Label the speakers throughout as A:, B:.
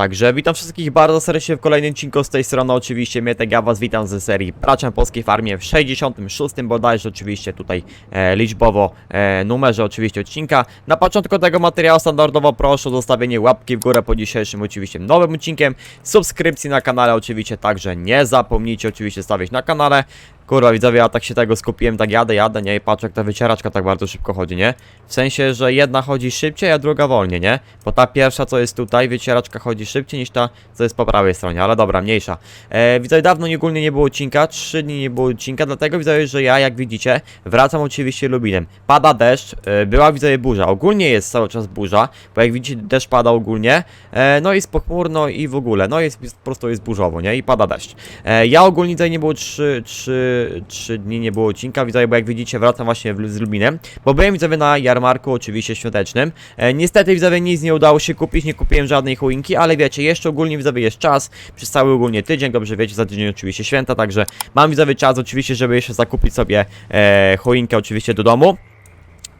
A: Także witam wszystkich bardzo serdecznie w kolejnym odcinku z tej strony oczywiście Mietek, ja was witam ze serii Praczem Polskiej Farmie w 66 bodajże oczywiście tutaj e, liczbowo e, numerze oczywiście odcinka. Na początku tego materiału standardowo proszę o zostawienie łapki w górę po dzisiejszym oczywiście nowym odcinkiem, subskrypcji na kanale oczywiście także nie zapomnijcie oczywiście stawić na kanale. Kurwa widzowie, ja tak się tego skupiłem, tak jadę, jadę, nie? I patrzę jak ta wycieraczka tak bardzo szybko chodzi, nie? W sensie, że jedna chodzi szybciej, a druga wolniej, nie? Bo ta pierwsza, co jest tutaj, wycieraczka chodzi szybciej niż ta, co jest po prawej stronie, ale dobra, mniejsza. E, widzowie, dawno nie- ogólnie nie było odcinka, trzy dni nie było odcinka, dlatego widzowie, że ja, jak widzicie, wracam oczywiście Lubinem. Pada deszcz, e, była widzowie burza, ogólnie jest cały czas burza, bo jak widzicie, deszcz pada ogólnie, e, no i jest pochmurno i w ogóle, no jest, jest po prostu jest burzowo, nie? I pada deszcz. E, ja ogólnie tutaj nie było 3, 3, 3 dni nie było odcinka, widzowie, bo jak widzicie wracam właśnie w, z Lubinem, bo byłem widzowie na jarmarku oczywiście świątecznym. E, niestety widzowie nic nie udało się kupić, nie kupiłem żadnej choinki, ale wiecie, jeszcze ogólnie widzowie jest czas, przez cały ogólnie tydzień, dobrze wiecie, za tydzień oczywiście święta, także mam widzowie czas oczywiście, żeby jeszcze zakupić sobie e, choinkę oczywiście do domu.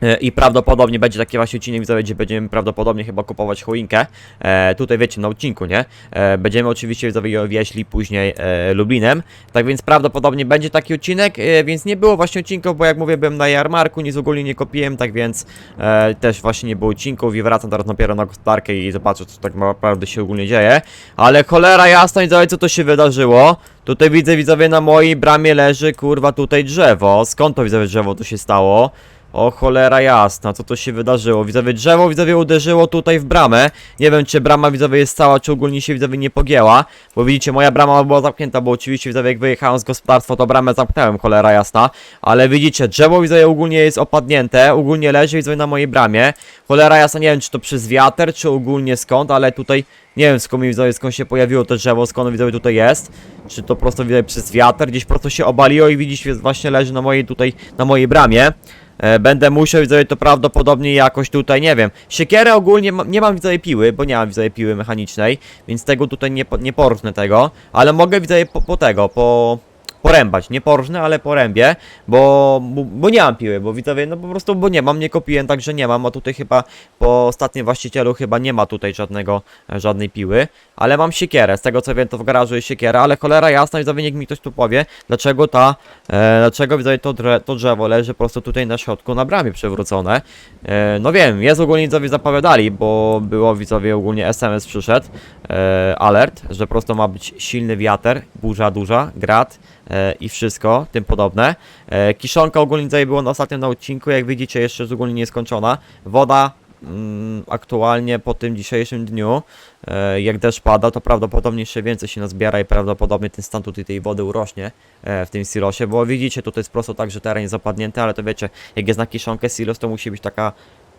A: E, I prawdopodobnie będzie taki właśnie odcinek, widzowie, gdzie będziemy prawdopodobnie chyba kupować choinkę. E, tutaj wiecie, na odcinku, nie? E, będziemy oczywiście widzowie ją wieśli później e, Lublinem. Tak więc prawdopodobnie będzie taki odcinek, e, więc nie było właśnie odcinków, bo jak mówię, byłem na jarmarku, nic ogólnie nie kopiłem, tak więc e, też właśnie nie było odcinków i wracam teraz dopiero na gospodarkę i zobaczę, co tak naprawdę się ogólnie dzieje. Ale cholera jasna, widzowie, co to się wydarzyło? Tutaj widzę, widzowie, na mojej bramie leży, kurwa, tutaj drzewo. Skąd to, widzowie, drzewo to się stało? O cholera jasna, co to się wydarzyło? Widzowie, drzewo widzowie uderzyło tutaj w bramę. Nie wiem, czy brama widzowie jest cała, czy ogólnie się widzowie nie pogięła. Bo widzicie, moja brama była zamknięta, bo oczywiście widzowie, jak wyjechałem z gospodarstwa, to bramę zamknąłem, cholera jasna. Ale widzicie, drzewo widzowie ogólnie jest opadnięte, ogólnie leży widzowie na mojej bramie. Cholera jasna, nie wiem, czy to przez wiatr, czy ogólnie skąd, ale tutaj nie wiem skąd mi widzowie, skąd się pojawiło to drzewo, skąd widzowie tutaj jest. Czy to prosto widzowie przez wiatr, gdzieś prosto się obaliło i widzicie, właśnie leży na mojej tutaj, na mojej bramie. E, Będę musiał widzowie to prawdopodobnie jakoś tutaj, nie wiem. Siekierę ogólnie nie mam widzowie piły, bo nie mam widzowie piły mechanicznej, więc tego tutaj nie, nie porżnę tego, ale mogę widzowie po, po tego, po porębać, nie porżnę, ale porębię, bo, bo, bo nie mam piły, bo widzowie, no po prostu, bo nie mam, nie kopiłem, także nie mam, a tutaj chyba po ostatnim właścicielu chyba nie ma tutaj żadnego, e, żadnej piły, ale mam siekierę, z tego co wiem to w garażu jest siekiera, ale cholera jasna, widzowie, niech mi ktoś tu powie, dlaczego ta, e, dlaczego widzowie to, drze, to drzewo leży po prostu tutaj na środku, na bramie przewrócone, e, no wiem, jest ogólnie widzowie zapowiadali, bo było widzowie ogólnie SMS przyszedł, e, alert, że po prostu ma być silny wiatr, burza duża, grad, i wszystko, tym podobne. E, kiszonka ogólnie było na ostatnim odcinku, jak widzicie jeszcze jest ogólnie nieskończona. Woda mm, aktualnie po tym dzisiejszym dniu, e, jak deszcz pada, to prawdopodobnie jeszcze więcej się nazbiera i prawdopodobnie ten stan tutaj tej wody urośnie e, w tym silosie, bo widzicie tutaj jest prosto tak, że teren jest zapadnięty, ale to wiecie, jak jest na kiszonkę silos, to musi być taka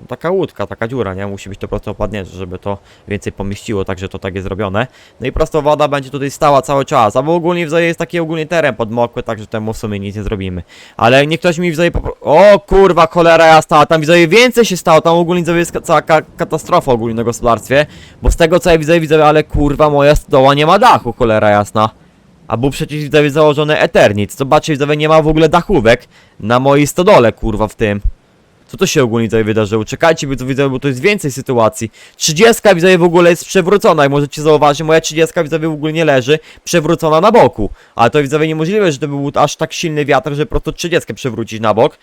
A: taka łódka, taka dziura, nie? Musi być to prosto opadnięte, żeby to więcej pomieściło, także to tak jest zrobione. No i prosto woda będzie tutaj stała cały czas, a bo ogólnie w jest taki ogólnie teren podmokły, także temu w sumie nic nie zrobimy. Ale niech ktoś mi w. O kurwa, cholera jasna, tam w więcej się stało, tam ogólnie w jest cała ka katastrofa ogólnie na gospodarstwie, bo z tego co ja widzę, widzę, ale kurwa moja stoła nie ma dachu, cholera jasna. A był przecież widzowie założony Eternit. Zobaczcie, widzowie, nie ma w ogóle dachówek na mojej stodole, kurwa, w tym. Co to się ogólnie tutaj wydarzyło? Czekajcie, bo to widzę, bo to jest więcej sytuacji. 30 widzowie w ogóle jest przewrócona, jak możecie zauważyć, moja 30 widzowie w ogóle nie leży, przewrócona na boku. Ale to widzowie niemożliwe, że to był aż tak silny wiatr, że po prostu 30 przewrócić na bok.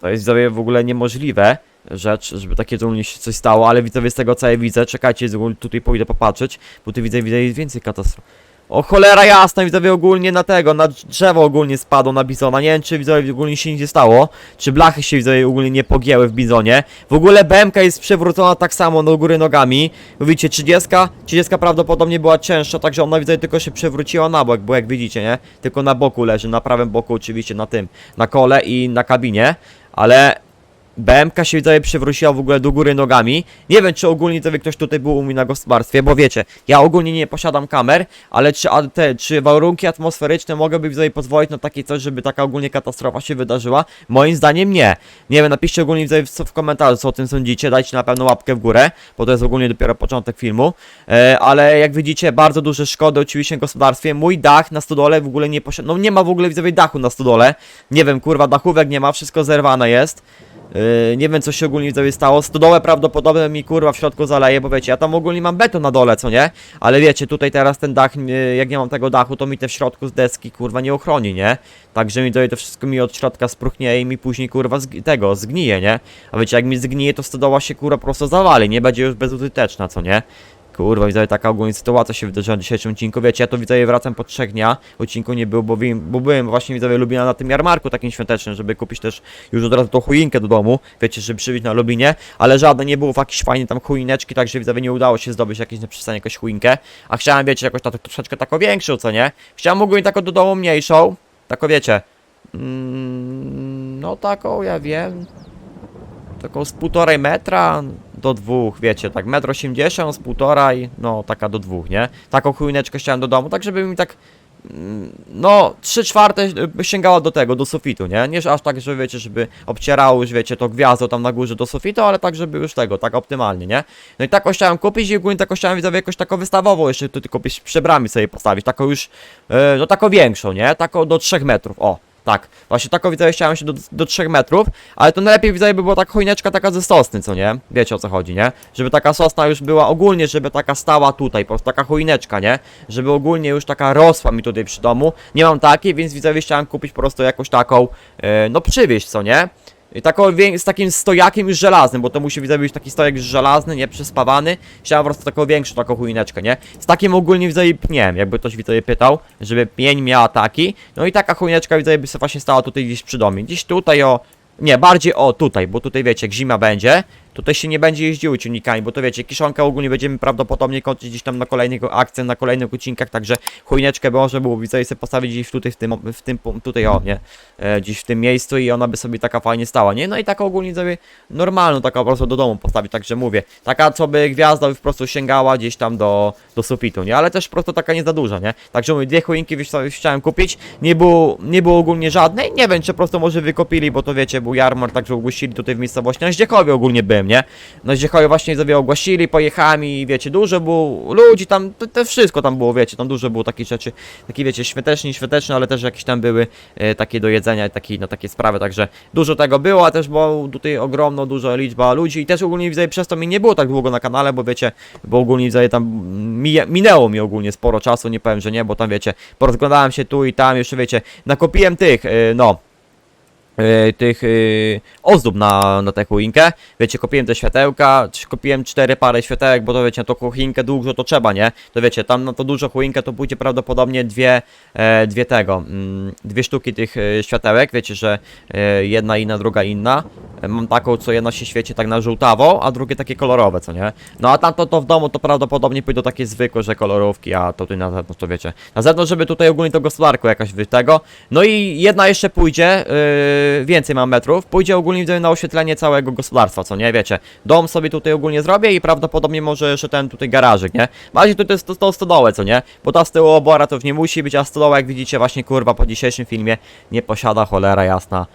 A: To jest widzowie w ogóle niemożliwe rzecz, żeby takie ogólnie się coś stało, ale widzowie z tego co ja widzę, czekajcie, tutaj pójdę popatrzeć, bo tu widzę, widzę jest więcej katastrof. O cholera jasna, widzowie ogólnie na tego, na drzewo ogólnie spadło na bizona. Nie wiem, czy widzowie ogólnie się nie stało, czy blachy się widzowie ogólnie nie pogięły w bizonie. W ogóle BMK jest przewrócona tak samo do góry nogami. Bo Widzicie, 30, 30 prawdopodobnie była cięższa, także ona widzowie tylko się przewróciła na bok, bo jak widzicie, nie? Tylko na boku leży, na prawym boku oczywiście, na tym, na kole i na kabinie. Ale BMK się widzowie przewróciła w ogóle do góry nogami. Nie wiem, czy ogólnie to ktoś tutaj był u mnie na gospodarstwie, bo wiecie, ja ogólnie nie posiadam kamer, ale czy, a te, czy warunki atmosferyczne mogłyby widzowie pozwolić na takie coś, żeby taka ogólnie katastrofa się wydarzyła? Moim zdaniem nie. Nie wiem, napiszcie ogólnie widzowie w, w komentarzu, co o tym sądzicie, dajcie na pewno łapkę w górę, bo to jest ogólnie dopiero początek filmu. E, ale jak widzicie, bardzo duże szkody oczywiście w gospodarstwie. Mój dach na stodole w ogóle nie posiada, no nie ma w ogóle widzowie dachu na stodole. Nie wiem, kurwa, dachówek nie ma, wszystko zerwane jest. Yy, nie wiem co się ogólnie widzowie stało. Stodołę prawdopodobnie mi kurwa w środku zaleje, bo wiecie, ja tam ogólnie mam beton na dole, co nie? Ale wiecie, tutaj teraz ten dach, yy, jak nie mam tego dachu, to mi te w środku z deski kurwa nie ochroni, nie? Także mi to wszystko mi od środka spruchnieje i mi później kurwa zg tego zgnije, nie? A wiecie, jak mi zgnije, to stodoła się kurwa prosto zawali, nie będzie już bezużyteczna, co nie? Kurwa, widzę, taka ogólnie sytuacja się wydarzyła w dzisiejszym odcinku. Wiecie, ja to widzę, wracam po trzech dniach. Odcinku nie było, bo, wi- bo byłem właśnie widzowie Lubina na tym jarmarku takim świątecznym, żeby kupić też już od razu tą choinkę do domu. Wiecie, żeby przybyć na Lubinie, ale żadne nie było w jakieś fajne tam choineczki, także widzowie nie udało się zdobyć jakieś na przystanie jakąś choinkę. A chciałem, wiecie, jakoś tak troszeczkę taką większą, co nie? Chciałem ogólnie taką do domu mniejszą. Taką wiecie. Mm, no taką, ja wiem. Taką z półtorej metra do dwóch, wiecie, tak metr osiemdziesiąt z półtorej, no taka do dwóch, nie? Taką chujneczkę chciałem do domu, tak żeby mi tak, mm, no, trzy czwarte by sięgało do tego, do sufitu, nie? Nie aż tak, że wiecie, żeby obcierało już, wiecie, to gwiazdo tam na górze do sufitu, ale tak, żeby już tego, tak optymalnie, nie? No i taką chciałem kupić i ogólnie taką chciałem widzowie jakoś taką wystawową jeszcze tu tylko przy- bramie sobie postawić, taką już, e, no taką większą, nie? Taką do 3 metrów, o. Tak, właśnie taką widzowie chciałem się do, do 3 metrów, ale to najlepiej widzowie by była taka choineczka taka ze sosny, co nie? Wiecie o co chodzi, nie? Żeby taka sosna już była ogólnie, żeby taka stała tutaj, po prostu taka choineczka, nie? Żeby ogólnie już taka rosła mi tutaj przy domu. Nie mam takiej, więc widzowie chciałem kupić po prostu jakąś taką, e, no przywieźć, co nie? I wię- z takim stojakiem już żelaznym, bo to musi widzowie być taki stojak żelazny, nie przespawany. Chciałem po prostu taką większą, taką chujneczkę, nie? Z takim ogólnie widzowie pniem, jakby ktoś widzowie pytał, żeby pień miała taki. No i taka chujneczka widzowie by sobie właśnie stała tutaj gdzieś przy domie. Gdzieś tutaj o... Nie, bardziej o tutaj, bo tutaj wiecie, jak zima będzie, tutaj się nie będzie jeździło ciągnikami, bo to wiecie, kiszonkę ogólnie będziemy prawdopodobnie kończyć gdzieś tam na kolejnych akcjach, na kolejnych odcinkach, także chujneczkę może było widzowie sobie postawić gdzieś tutaj w tym, w tym, tutaj o, nie, e, gdzieś w tym miejscu i ona by sobie taka fajnie stała, nie? No i taka ogólnie sobie normalną, taka po prostu do domu postawić, także mówię, taka co by gwiazda by po prostu sięgała gdzieś tam do, do sufitu, nie? Ale też po prostu taka nie za duża, nie? Także mówię, dwie co, chciałem kupić, nie było, nie było ogólnie żadnej, nie wiem, czy po prostu może wykopili, bo to wiecie, był jarmark, także ogłosili tutaj w miejscowości, na Zdziechowie ogólnie byłem, nie? Na Zdziechowie właśnie sobie ogłosili, pojechałem i wiecie, dużo było ludzi tam, to, to wszystko tam było, wiecie, tam dużo było takich rzeczy, takie wiecie, świąteczne, świąteczne, ale też jakieś tam były e, takie do jedzenia i takie, no, takie sprawy, także dużo tego było, a też była tutaj ogromna, duża liczba ludzi i też ogólnie widzę, przez to mi nie było tak długo na kanale, bo wiecie, bo ogólnie widzę, tam minęło mi ogólnie sporo czasu, nie powiem, że nie, bo tam wiecie, porozglądałem się tu i tam, jeszcze wiecie, nakopiłem tych, e, no, tych y, ozdób na, na tę choinkę. Wiecie, kupiłem te światełka, kupiłem cztery pary światełek, bo to wiecie, na tą choinkę dużo to trzeba, nie? To wiecie, tam na to dużo choinkę to pójdzie prawdopodobnie dwie, e, dwie tego, mm, dwie sztuki tych e, światełek, wiecie, że e, jedna inna, druga inna. E, Mam taką, co jedna się świeci tak na żółtawo, a drugie takie kolorowe, co nie? No a tamto to w domu to prawdopodobnie pójdą takie zwykłe, że kolorówki, a to tutaj na zewnątrz to wiecie. Na zewnątrz, żeby tutaj ogólnie to gospodarką jakaś wy tego. No i jedna jeszcze pójdzie, yy, więcej mam metrów, pójdzie ogólnie na oświetlenie całego gospodarstwa, co nie, wiecie. Dom sobie tutaj ogólnie zrobię i prawdopodobnie może jeszcze ten tutaj garażyk, nie? Bardziej tutaj jest to, to stodołę, co nie? Bo ta z tyłu obora to już nie musi być, a stodoła jak widzicie właśnie kurwa po dzisiejszym filmie nie posiada cholera jasna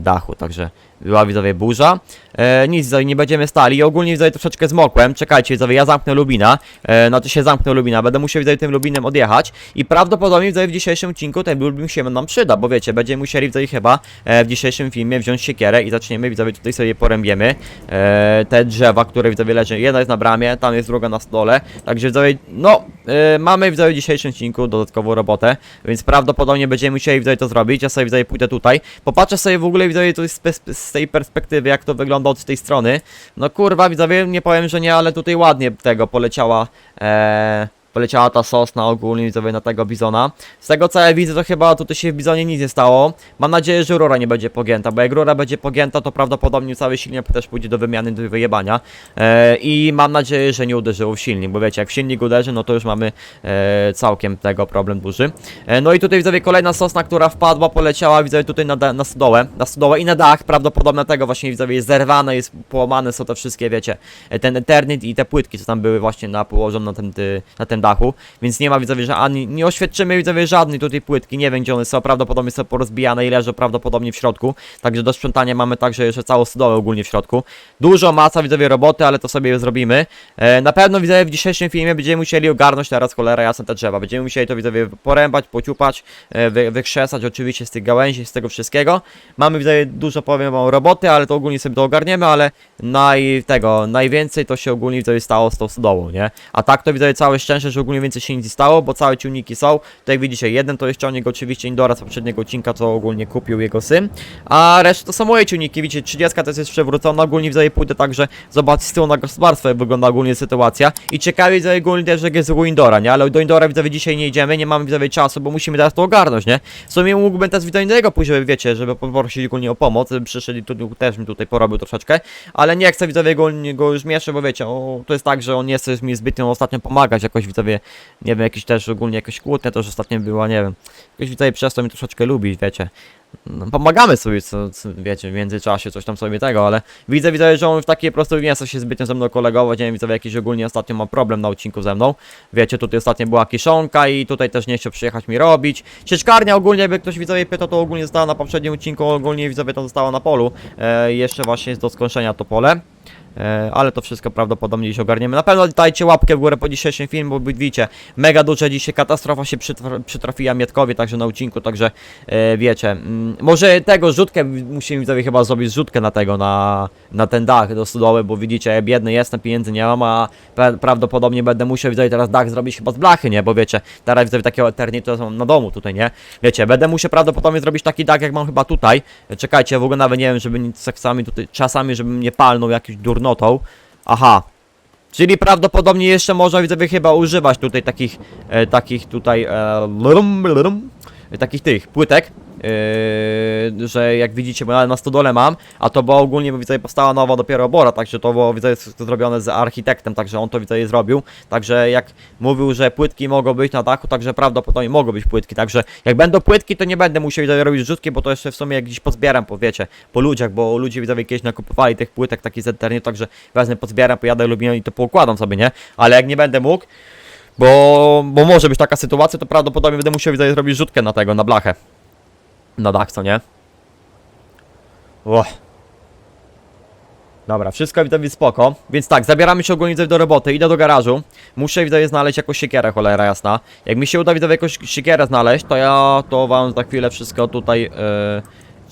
A: dachu, także była widzowie burza. E, nic, widzowie, nie będziemy stali. Ogólnie widzowie troszeczkę zmokłem. Czekajcie, widzowie, ja zamknę Lubina. E, to się zamknę Lubina. Będę musiał widzowie tym Lubinem odjechać. I prawdopodobnie widzowie w dzisiejszym odcinku ten Lubin się nam przyda, bo wiecie, będziemy musieli widzowie chyba e, w dzisiejszym filmie wziąć siekierę i zaczniemy widzowie tutaj sobie porębiemy e, te drzewa, które widzowie leżą. Jedna jest na bramie, tam jest druga na stole. Także widzowie, no, e, mamy widzowie w dzisiejszym odcinku dodatkową robotę, więc prawdopodobnie będziemy musieli widzowie to zrobić. Ja sobie widzowie pójdę tutaj. Popatrzę sobie w ogóle widzowie z, pers- z tej perspektywy, jak to wygląda od tej strony. No kurwa, widzowie, nie powiem, że nie, ale tutaj ładnie tego poleciała. E, poleciała ta sosna ogólnie widzowie na tego bizona. Z tego co ja widzę, to chyba tutaj się w bizonie nic nie stało. Mam nadzieję, że rura nie będzie pogięta, bo jak rura będzie pogięta, to prawdopodobnie cały silnik też pójdzie do wymiany, do wyjebania. E, I mam nadzieję, że nie uderzyło w silnik, bo wiecie, jak w silnik uderzy, no to już mamy e, całkiem tego problem duży. E, no i tutaj widzowie kolejna sosna, która wpadła, poleciała, widzowie tutaj na, na stodołę, na stodołę i na dach, prawdopodobnie tego właśnie widzowie jest zerwane, jest połamane są te wszystkie, wiecie, ten Eternit i te płytki, co tam były właśnie na, położone na ty, na tym dachu. Dachu, więc nie ma widzowie, że ani, nie oświadczymy widzowie żadnej tutaj płytki, nie wiem gdzie one są, prawdopodobnie są porozbijane i leżą prawdopodobnie w środku, także do sprzątania mamy także jeszcze całą stodołę ogólnie w środku. Dużo masa widzowie roboty, ale to sobie zrobimy. E, na pewno widzowie w dzisiejszym filmie będziemy musieli ogarnąć teraz cholera jasne te drzewa, będziemy musieli to widzowie porębać, pociupać, e, wy, wykrzesać oczywiście z tych gałęzi, z tego wszystkiego. Mamy widzowie dużo powiem wam roboty, ale to ogólnie sobie to ogarniemy, ale naj, tego, najwięcej to się ogólnie widzowie stało z tą stodołą, nie? A tak to widzowie całe szczęście, że ogólnie więcej się nic nie stało, bo całe ciągniki są. To jak widzicie, jeden to jest ciągnik oczywiście Indora z poprzedniego odcinka, co ogólnie kupił jego syn, a reszta to są moje ciągniki, widzicie, 30 to jest przewrócona, ogólnie widzowie pójdę także zobaczyć z tyłu na gospodarstwo, jak wygląda ogólnie sytuacja. I ciekawie widzowie ogólnie też, jak jest u Indora, nie? Ale do Indora widzowie dzisiaj nie idziemy, nie mamy widzowie czasu, bo musimy teraz to ogarnąć, nie? W sumie mógłbym też widzowie do niego pójść, żeby wiecie, żeby poprosić ogólnie o pomoc, żeby przyszedł tu też mi tutaj porobił troszeczkę, ale nie chcę widzowie go, już mieszać, bo wiecie, o, to jest tak, że on nie chce mi zbytnio ostatnio pomagać, jakoś nie wiem, jakiś też ogólnie jakoś kłótnie, to już ostatnio była, nie wiem, jakoś widzowie przestał mi troszeczkę lubić, wiecie. No, pomagamy sobie, co, co, wiecie, w międzyczasie, coś tam sobie tego, ale widzę, widzę, że on w takiej po prostu nie chce się zbytnio ze mną kolegować, nie wiem, widzowie, jakiś ogólnie ostatnio ma problem na odcinku ze mną. Wiecie, tutaj ostatnio była kiszonka i tutaj też nie chciał przyjechać mi robić. Sieczkarnia ogólnie, jakby ktoś widzowie pytał, to ogólnie została na poprzednim odcinku, ogólnie widzowie to została na polu. E, jeszcze właśnie jest do skończenia to pole. E, ale to wszystko prawdopodobnie dziś ogarniemy. Na pewno dajcie łapkę w górę po dzisiejszym filmie, bo widzicie, mega duża dzisiaj katastrofa się przytra przytrafiła Mietkowi, także na odcinku, także e, wiecie. Mm, może tego rzutkę musimy widzowie chyba zrobić rzutkę na tego, na, na ten dach do stodoły, bo widzicie, ja biedny jestem, pieniędzy nie mam, a pra prawdopodobnie będę musiał widzowie teraz dach zrobić chyba z blachy, nie? Bo wiecie, teraz widzowie takiego eterni to są na domu tutaj, nie? Wiecie, będę musiał prawdopodobnie zrobić taki dach, jak mam chyba tutaj. Czekajcie, w ogóle nawet nie wiem, żeby nic czasami tutaj, czasami, żebym nie palnął jakiś Aha. Czyli prawdopodobnie jeszcze można widzowie chyba używać tutaj takich, e, takich tutaj, e, lrum, lrum, takich tych płytek. Yy, że jak widzicie, bo ja na stodole mam, a to było ogólnie, bo widzę, powstała nowa dopiero obora, także to było, widzę, jest zrobione z architektem, także on to widzę zrobił, także jak mówił, że płytki mogą być na dachu, także prawdopodobnie mogą być płytki, także jak będą płytki, to nie będę musiał widzę, robić rzutki, bo to jeszcze w sumie jak gdzieś pozbieram, po wiecie, po ludziach, bo ludzie widzowie kiedyś nakupowali tych płytek takich z internetu, także wezmę, pozbieram, pojadę Lublin i to poukładam sobie, nie? Ale jak nie będę mógł, bo, bo może być taka sytuacja, to prawdopodobnie będę musiał widzę, zrobić rzutkę na tego, na blachę na dach, co nie? Uch. Dobra, wszystko widzowie spoko, więc tak, zabieramy się ogólnie do roboty, idę do garażu. Muszę widzowie znaleźć jakąś siekierę, cholera jasna. Jak mi się uda widzowie jakąś siekierę znaleźć, to ja to wam za chwilę wszystko tutaj yy,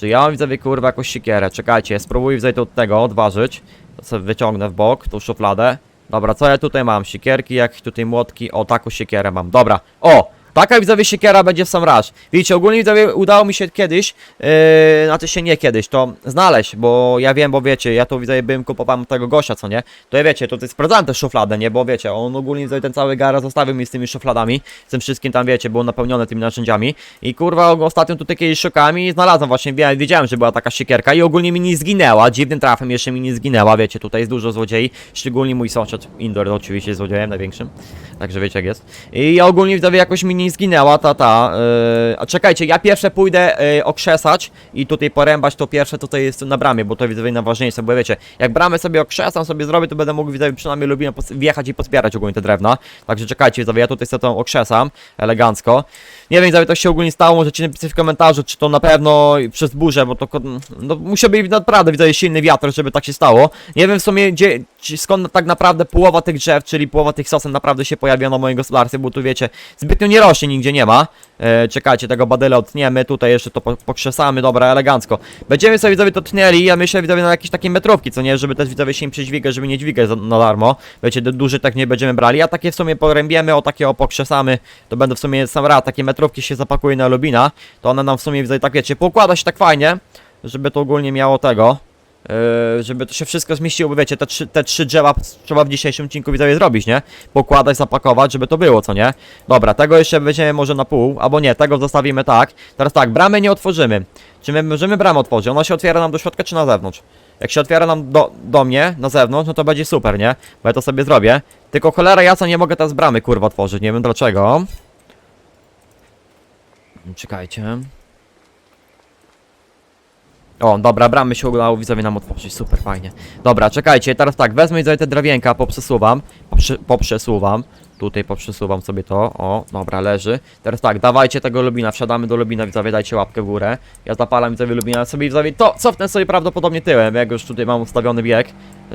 A: Że ja mam widzowie kurwa jakąś siekierę, czekajcie, spróbuję widzowie to od tego odważyć. To sobie wyciągnę w bok, tą szufladę. Dobra, co ja tutaj mam? Siekierki, jakieś tutaj młotki, o taką siekierę mam, dobra. O! Taka widzowie siekiera będzie w sam raz. Widzicie, ogólnie widzowie udało mi się kiedyś, yy, znaczy się nie kiedyś, to znaleźć, bo ja wiem, bo wiecie, ja to widzowie bym kupowałem tego gościa, co nie? To ja wiecie, to, to sprawdzałem tę szufladę, nie? Bo wiecie, on ogólnie widzowie ten cały gara zostawił mi z tymi szufladami, z tym wszystkim tam wiecie, było napełnione tymi narzędziami. I kurwa, ostatnio tutaj kiedyś szukałem i znalazłem właśnie, wie- wiedziałem, że była taka siekierka i ogólnie mi nie zginęła, dziwnym trafem jeszcze mi nie zginęła, wiecie, tutaj jest dużo złodziei, szczególnie mój sąsiad Indoor oczywiście złodziejem największym, także wiecie jak jest. I ogólnie widzowie jakoś mi nie zginęła ta, ta, yy, a czekajcie, ja pierwsze pójdę yy, okrzesać i tutaj porębać to pierwsze tutaj jest na bramie, bo to widzowie najważniejsze, bo wiecie, jak bramę sobie okrzesam, sobie zrobię, to będę mógł widzowie przynajmniej lubię wjechać i pozbierać ogólnie te drewna, także czekajcie widzowie, ja tutaj sobie to okrzesam, elegancko. Nie wiem widzowie, to się ogólnie stało, możecie napisać w komentarzu, czy to na pewno przez burzę, bo to no, być naprawdę widzowie silny wiatr, żeby tak się stało. Nie wiem w sumie gdzie, skąd tak naprawdę połowa tych drzew, czyli połowa tych sosen naprawdę się pojawiła na moim gospodarstwie, bo tu wiecie, zbytnio nie rośnie, nigdzie nie ma. E, czekajcie, tego badyle odtniemy, tutaj jeszcze to po, pokrzesamy, dobra, elegancko. Będziemy sobie widzowie to tnęli, ja myślę widzowie na jakieś takie metrówki, co nie, żeby też widzowie się im przydźwigać, żeby nie dźwigać za- na darmo. Wiecie, du- duży tak nie będziemy brali, a takie w sumie porębiemy, o takie o pokrzesamy, to będą w sumie sam rad, takie metrówki się zapakuje na Lubina, to one nam w sumie widzowie tak wiecie, poukłada się tak fajnie, żeby to ogólnie miało tego. Yy, żeby to się wszystko zmieściło, bo wiecie, te trzy, te trzy drzewa trzeba w dzisiejszym odcinku widzowie zrobić, nie? Pokładać, zapakować, żeby to było, co nie? Dobra, tego jeszcze weźmiemy może na pół, albo nie, tego zostawimy tak. Teraz tak, bramy nie otworzymy. Czy my możemy bramę otworzyć? Ona się otwiera nam do środka, czy na zewnątrz? Jak się otwiera nam do, do mnie, na zewnątrz, no to będzie super, nie? Bo ja to sobie zrobię. Tylko cholera jasna nie mogę teraz bramy, kurwa, otworzyć, nie wiem dlaczego. Czekajcie. O, dobra, bramy się udało widzowie nam otworzyć, super fajnie. Dobra, czekajcie, teraz tak, wezmę widzowie te drewienka, poprzesuwam, poprze, poprzesuwam. Tutaj poprzesuwam sobie to. O, dobra, leży. Teraz tak, dawajcie tego lubina, wsiadamy do lubina, widzowie, dajcie łapkę w górę. Ja zapalam widzowie lubina sobie, widzowie, to cofnę sobie prawdopodobnie tyłem, jak już tutaj mam ustawiony bieg.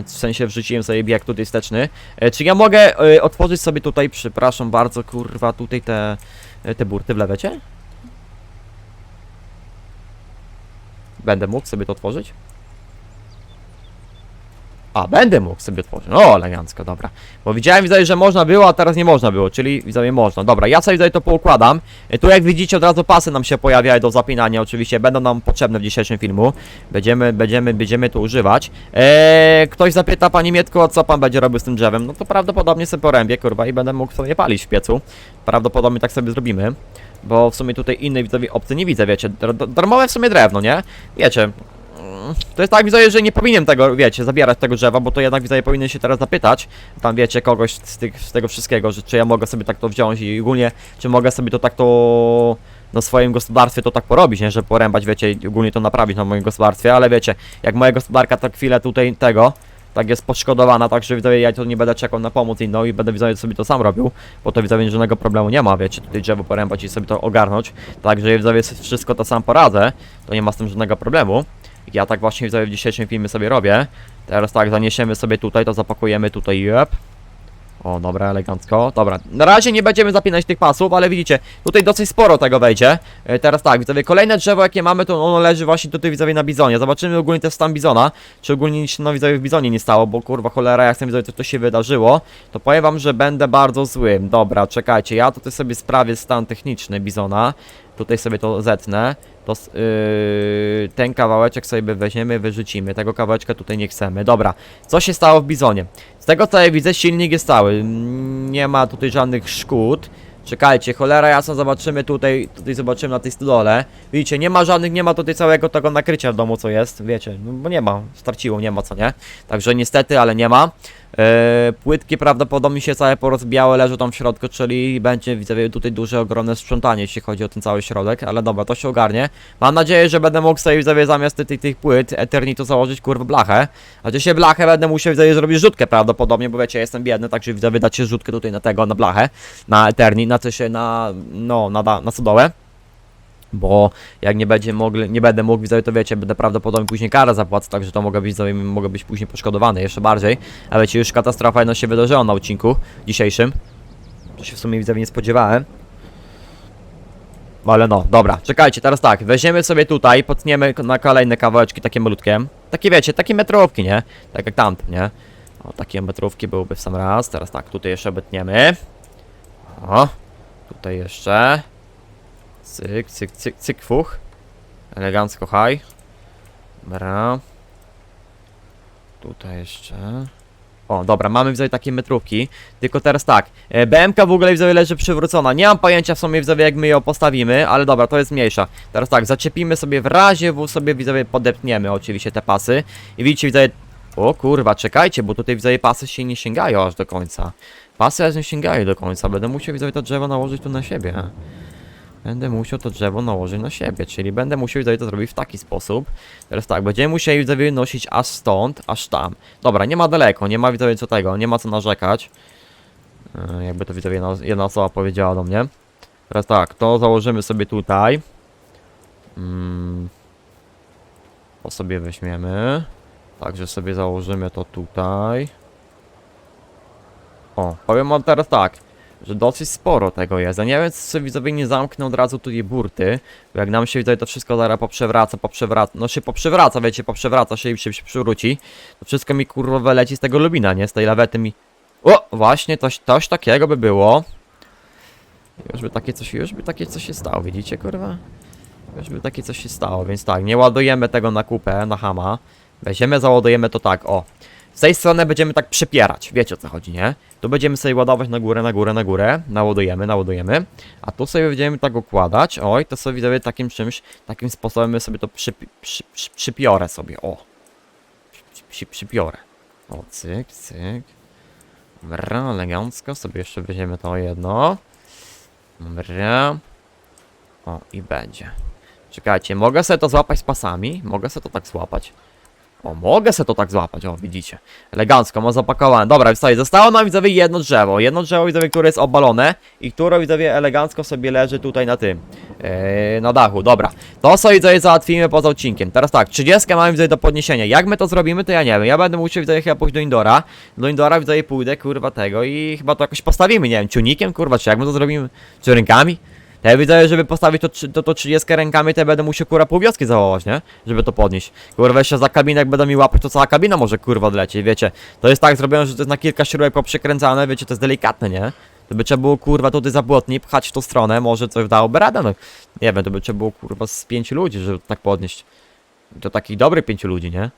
A: W sensie wrzuciłem sobie bieg tutaj wsteczny. E, czy ja mogę e, otworzyć sobie tutaj, przepraszam bardzo, kurwa, tutaj te, e, te burty wlewecie? Będę mógł sobie to otworzyć? A, będę mógł sobie otworzyć. O, elegancko, dobra. Bo widziałem, widzowie, że można było, a teraz nie można było, czyli widzowie można. Dobra, ja sobie tutaj to poukładam. E, Tu jak widzicie od razu pasy nam się pojawiają do zapinania, oczywiście będą nam potrzebne w dzisiejszym filmu. Będziemy, będziemy, będziemy to używać. Eee, ktoś zapyta, panie Mietko, co pan będzie robił z tym drzewem? No to prawdopodobnie sobie porębię, kurwa, i będę mógł sobie palić w piecu. Prawdopodobnie tak sobie zrobimy. Bo w sumie tutaj innej widzowie opcji nie widzę, wiecie, dar- dar- darmowe w sumie drewno, nie? Wiecie, mm, to jest tak, widzowie, że nie powinien tego, wiecie, zabierać tego drzewa, bo to jednak widzowie powinien się teraz zapytać, tam wiecie, kogoś z, tych, z tego wszystkiego, że czy ja mogę sobie tak to wziąć i ogólnie, czy mogę sobie to tak to na swoim gospodarstwie to tak porobić, nie, że porębać, wiecie, ogólnie to naprawić na moim gospodarstwie, ale wiecie, jak moja gospodarka tak chwilę tutaj tego, tak jest poszkodowana, także widzowie, ja to nie będę czekał na pomoc inną i będę widzowie sobie to sam robił, bo to widzowie żadnego problemu nie ma, wiecie, tutaj drzewo porębać i sobie to ogarnąć, także widzowie wszystko to sam poradzę, to nie ma z tym żadnego problemu. Ja tak właśnie widzowie w dzisiejszym filmie sobie robię. Teraz tak, zaniesiemy sobie tutaj, to zapakujemy tutaj, jep. O, dobra, elegancko. Dobra, na razie nie będziemy zapinać tych pasów, ale widzicie, tutaj dosyć sporo tego wejdzie. E, teraz tak, widzowie, kolejne drzewo jakie mamy, to ono leży właśnie tutaj widzowie na bizonie. Zobaczymy ogólnie też stan bizona, czy ogólnie nic się no widzowie w bizonie nie stało, bo kurwa cholera, jak chcę widzowie, to, to się wydarzyło, to powiem wam, że będę bardzo złym. Dobra, czekajcie, ja tutaj sobie sprawię stan techniczny bizona. Tutaj sobie to zetnę. To yy, ten kawałeczek sobie weźmiemy, wyrzucimy. Tego kawałeczka tutaj nie chcemy. Dobra, co się stało w bizonie? Z tego co ja widzę, silnik jest. Mm, Nie ma tutaj żadnych szkód. Czekajcie, cholera jasno, zobaczymy tutaj, tutaj zobaczymy na tej stodole. Widzicie, nie ma żadnych, nie ma tutaj całego tego nakrycia w domu, co jest, wiecie, no bo nie ma, straciło, nie ma, co nie? Także niestety, ale nie ma. E, płytki prawdopodobnie się całe porozbiałe, leżą tam w środku, czyli będzie widzowie tutaj duże, ogromne sprzątanie, jeśli chodzi o ten cały środek, ale dobra, to się ogarnie. Mam nadzieję, że będę mógł sobie widzowie zamiast tych, tych płyt Eternitu założyć kurwa blachę. A dzisiaj blachę będę musiał widzowie zrobić rzutkę prawdopodobnie, bo wiecie, jestem biedny, także widzowie dacie rzutkę tutaj na tego, na blachę, na Eternit, na coś, na, no, na, na, na sodołę. Bo jak nie będzie mogli, nie będę mógł widzowie, to wiecie, będę prawdopodobnie później karę zapłacę, także to mogę być mogę być później poszkodowany jeszcze bardziej. A wiecie, już katastrofa jedna się wydarzyła na odcinku dzisiejszym. To się w sumie widzowie nie spodziewałem. Ale no, dobra, czekajcie, teraz tak, weźmiemy sobie tutaj, potniemy na kolejne kawałeczki takie malutkie. Takie wiecie, takie metrówki, nie? Tak jak tamte, nie? O, takie metrówki byłyby w sam raz. Teraz tak, tutaj jeszcze obetniemy. O, tutaj jeszcze. Cyk, cyk, cyk, cyk, fuch. Elegancko, haj. Dobra. Tutaj jeszcze. O, dobra, mamy widzowie takie metrówki. Tylko teraz tak, e, BMK w ogóle widzowie leży przywrócona. Nie mam pojęcia w sumie widzowie jak my ją postawimy, ale dobra, to jest mniejsza. Teraz tak, zaczepimy sobie w razie W sobie widzowie podepniemy oczywiście te pasy. I widzicie widzowie... O kurwa, czekajcie, bo tutaj widzowie pasy się nie sięgają aż do końca. Pasy aż nie sięgają do końca, będę musiał widzowie to drzewo nałożyć tu na siebie. Będę musiał to drzewo nałożyć na siebie, czyli będę musiał to zrobić w taki sposób. Teraz tak, będziemy musieli widzowie nosić aż stąd, aż tam. Dobra, nie ma daleko, nie ma widzowie co tego, nie ma co narzekać. E, jakby to widzowie jedna, jedna osoba powiedziała do mnie. Teraz tak, to założymy sobie tutaj. Mm. To sobie weźmiemy. Także sobie założymy to tutaj. O, powiem wam teraz tak, że dosyć sporo tego jest. Ja nie wiem, czy widzowie nie zamknę od razu tutaj burty, bo jak nam się widzowie to wszystko zaraz poprzewraca, poprzewraca, no się poprzewraca, wiecie, poprzewraca się i się, się przywróci, to wszystko mi kurwa leci z tego lubina, nie? Z tej lawety mi... O, właśnie, coś, coś takiego by było. Już by takie coś, już by takie coś się stało, widzicie, kurwa? Już by takie coś się stało, więc tak, nie ładujemy tego na kupę, na hama. Weźmiemy, załadujemy to tak, o. Z tej strony będziemy tak przypierać, wiecie o co chodzi, nie? Tu będziemy sobie ładować na górę, na górę, na górę, naładujemy, naładujemy, a tu sobie będziemy tak układać, oj, to sobie widzowie takim czymś, takim sposobem sobie to przy, przy, przy, przypiorę sobie, o. Przy, przy, przypiorę. O, cyk, cyk. Dobra, elegancko, sobie jeszcze weźmiemy to jedno. Dobra. O, i będzie. Czekajcie, mogę sobie to złapać z pasami? Mogę sobie to tak złapać. O, mogę se to tak złapać, o, widzicie. Elegancko, mam zapakowane. Dobra, wstaje. Zostało nam, widzowie, jedno drzewo. Jedno drzewo, widzowie, które jest obalone i które, widzowie, elegancko sobie leży tutaj na tym, yy, na dachu. Dobra, to sobie, widzowie, załatwimy poza odcinkiem. Teraz tak, 30 mamy, widzowie, do podniesienia. Jak my to zrobimy, to ja nie wiem. Ja będę musiał, widzowie, chyba pójść do Indora. Do Indora, widzowie, pójdę, kurwa, tego i chyba to jakoś postawimy, nie wiem, ciunikiem, kurwa, czy jak my to zrobimy? Czy rękami? Ja widzę, żeby postawić to, to, to 30 rękami, to ja będę musiał kurwa pół wioski zawołać, nie? Żeby to podnieść. Kurwa jeszcze za kabinek będą mi łapać, to cała kabina może kurwa odlecieć, wiecie. To jest tak zrobione, że to jest na kilka śrubek poprzykręcane, wiecie, to jest delikatne, nie? To by trzeba było kurwa tutaj zabłotnie pchać w tą stronę, może coś dałoby radę, no. Nie wiem, to by trzeba było kurwa z pięciu ludzi, żeby tak podnieść. To takich dobrych pięciu ludzi, nie?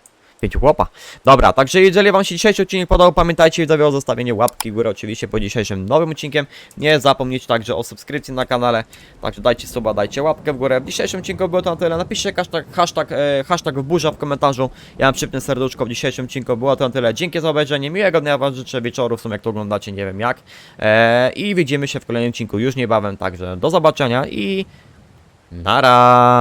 A: Pięciu chłopa. Dobra, także jeżeli wam się dzisiejszy odcinek podobał, pamiętajcie o zostawieniu łapki w górę oczywiście po dzisiejszym nowym odcinkiem. Nie zapomnijcie także o subskrypcji na kanale, także dajcie suba, dajcie łapkę w górę. W dzisiejszym odcinku było to na tyle. Napiszcie hashtag, hashtag, e, hashtag burza w komentarzu. Ja mam przypnę serduszko w dzisiejszym odcinku. Było to na tyle. Dzięki za obejrzenie. Miłego dnia wam życzę wieczoru, w sumie jak to oglądacie, nie wiem jak. E, I widzimy się w kolejnym odcinku już niebawem, także do zobaczenia i nara.